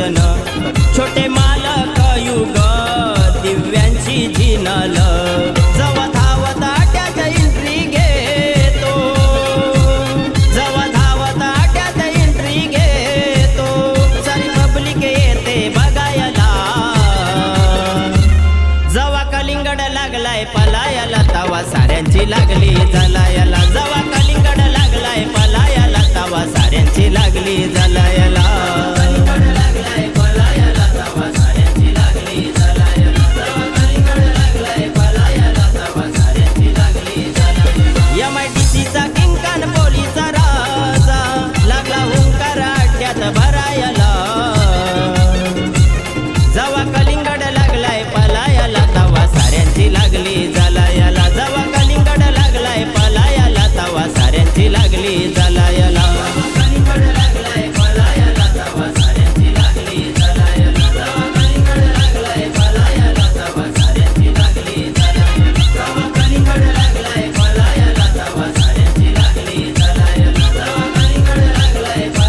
भजन. छोटे मालक युग दिव्यांची जिनल. घेतो. धावता घेतो. येते बघायला. जवा कलिंगड लागलाय साऱ्यांची लागली जलायला. जवा कलिंगड लागलाय पलायला तवा साऱ्यांची लागली जलायला. एमआयडीसीचा किंकान पोलीस राजा. लागला हुंकार आठ्यात भरा